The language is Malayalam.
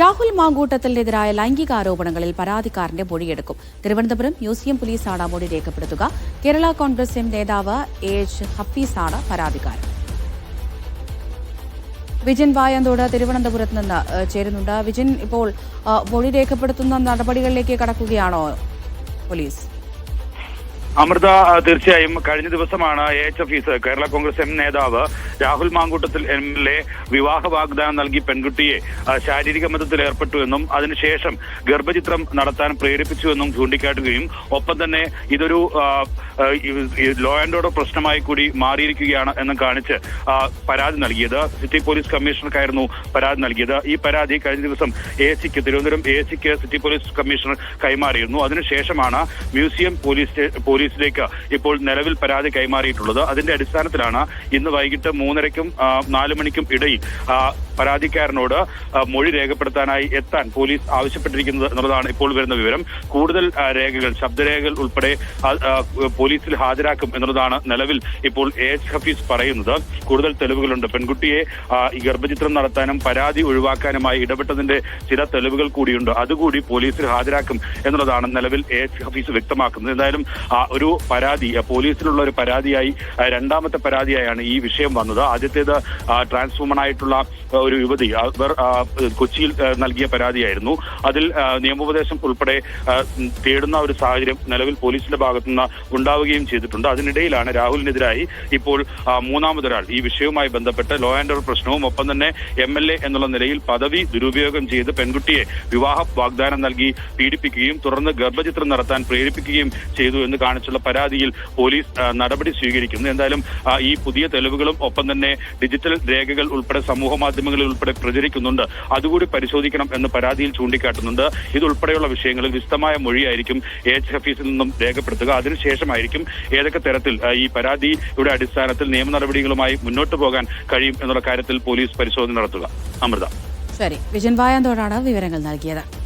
രാഹുൽ മാങ്കൂട്ടത്തിനെതിരായ ലൈംഗികാരോപണങ്ങളിൽ പരാതിക്കാരന്റെ മൊഴിയെടുക്കും. തിരുവനന്തപുരം മ്യൂസിയം പോലീസാണ് മൊഴി രേഖപ്പെടുത്തുക. കേരള കോൺഗ്രസ് എം നേതാവ് എ എച്ച് ഹഫീസാണ് പരാതിക്കാരൻ. വിജിൻ വായന്തോട് തിരുവനന്തപുരത്ത് നിന്ന് ചേരുന്നുണ്ട്. വിജിൻ ഇപ്പോൾ മൊഴി രേഖപ്പെടുത്തുന്ന നടപടികളിലേക്ക് കടക്കുകയാണോ പോലീസ്? അമൃത തീർച്ചയായും കഴിഞ്ഞ ദിവസമാണ് A H F Kerala Congress M നേതാവ് Rahul Mamkootathil M L A വിവാഹ വാഗ്ദാനം നൽകി പെൺകുട്ടിയെ ശാരീരിക ബന്ധത്തിൽ ഏർപ്പെട്ടുവെന്നും അതിനുശേഷം ഗർഭചിത്രം നടത്താൻ പ്രേരിപ്പിച്ചുവെന്നും ചൂണ്ടിക്കാട്ടുകയും ഒപ്പം തന്നെ ഇതൊരു ലോ ആൻഡ് ഓർഡർ പ്രശ്നമായി കൂടി മാറിയിരിക്കുകയാണ് എന്ന് കാണിച്ച് പരാതി നൽകിയത്. സിറ്റി പോലീസ് കമ്മീഷണർക്കായിരുന്നു പരാതി നൽകിയത്. ഈ പരാതി കഴിഞ്ഞ ദിവസം എ സിക്ക് തിരുവനന്തപുരം എ സിക്ക് സിറ്റി പോലീസ് കമ്മീഷണർ കൈമാറിയിരുന്നു. അതിനുശേഷമാണ് മ്യൂസിയം പോലീസ് സ്റ്റേ- പോലീസിലേക്ക് ഇപ്പോൾ നിലവിൽ പരാതി കൈമാറിയിട്ടുള്ളത്. അതിന്റെ അടിസ്ഥാനത്തിലാണ് ഇന്ന് വൈകിട്ട് മൂന്നരയ്ക്കും നാലു മണിക്കും ഇടയിൽ പരാതിക്കാരനോട് മൊഴി രേഖപ്പെടുത്താനായി എത്താൻ പോലീസ് ആവശ്യപ്പെട്ടിരിക്കുന്നത് എന്നുള്ളതാണ് ഇപ്പോൾ വരുന്ന വിവരം. കൂടുതൽ രേഖകൾ ശബ്ദരേഖകൾ ഉൾപ്പെടെ പോലീസിൽ ഹാജരാക്കും എന്നുള്ളതാണ് നിലവിൽ ഇപ്പോൾ എ എച്ച് ഹഫീസ് പറയുന്നത്. കൂടുതൽ തെളിവുകളുണ്ട്. പെൺകുട്ടിയെ ഈ ഗർഭചിത്രം നടത്താനും പരാതി ഒഴിവാക്കാനുമായി ഇടപെട്ടതിന്റെ ചില തെളിവുകൾ കൂടിയുണ്ട്. അതുകൂടി പോലീസിൽ ഹാജരാക്കും എന്നുള്ളതാണ് നിലവിൽ എ എച്ച് ഹഫീസ് വ്യക്തമാക്കുന്നത്. എന്തായാലും ഒരു പരാതി പോലീസിലുള്ള ഒരു പരാതിയായി രണ്ടാമത്തെ പരാതിയായാണ് ഈ വിഷയം വന്നത്. ആദ്യത്തേത് ആ, ആയിട്ടുള്ള ഒരു യുവതി അവർ കൊച്ചിയിൽ നൽകിയ പരാതിയായിരുന്നു. അതിൽ നിയമോപദേശം ഉൾപ്പെടെ തേടുന്ന ഒരു സാഹചര്യം നിലവിൽ പോലീസിന്റെ ഭാഗത്തു നിന്ന് ഉണ്ടാവുകയും ചെയ്തിട്ടുണ്ട്. അതിനിടയിലാണ് രാഹുലിനെതിരായി ഇപ്പോൾ മൂന്നാമതൊരാൾ ഈ വിഷയവുമായി ബന്ധപ്പെട്ട് ലോ ആൻഡ് ഓർഡർ പ്രശ്നവും ഒപ്പം തന്നെ എം എൽ എ എന്നുള്ള നിലയിൽ പദവി ദുരുപയോഗം ചെയ്ത് പെൺകുട്ടിയെ വിവാഹ വാഗ്ദാനം നൽകി പീഡിപ്പിക്കുകയും തുടർന്ന് ഗർഭചിത്രം നടത്താൻ പ്രേരിപ്പിക്കുകയും ചെയ്തു എന്ന് കാണിച്ചുള്ള പരാതിയിൽ പോലീസ് നടപടി സ്വീകരിക്കുന്നു. എന്തായാലും ഈ പുതിയ തെളിവുകളും ഒപ്പം തന്നെ ഡിജിറ്റൽ രേഖകൾ ഉൾപ്പെടെ സമൂഹ മാധ്യമങ്ങളിൽ ഉൾപ്പെടെ പ്രചരിക്കുന്നുണ്ട്. അതുകൂടി പരിശോധിക്കണം എന്ന് പരാതിയിൽ ചൂണ്ടിക്കാട്ടുന്നുണ്ട്. ഇതുൾപ്പെടെയുള്ള വിഷയങ്ങളിൽ വിശദമായ മൊഴിയായിരിക്കും എ എച്ച് ഹഫീസിൽ നിന്നും രേഖപ്പെടുത്തുക. അതിനുശേഷമായിരിക്കും ഏതൊക്കെ തരത്തിൽ ഈ പരാതിയുടെ അടിസ്ഥാനത്തിൽ നിയമ നടപടികളുമായി മുന്നോട്ട് പോകാൻ കഴിയും എന്നുള്ള കാര്യത്തിൽ പോലീസ് പരിശോധന നടത്തുക. അമൃത. ശരി. വിജയൻ വായന്തോടാണ് വിവരങ്ങൾ നൽകിയത്.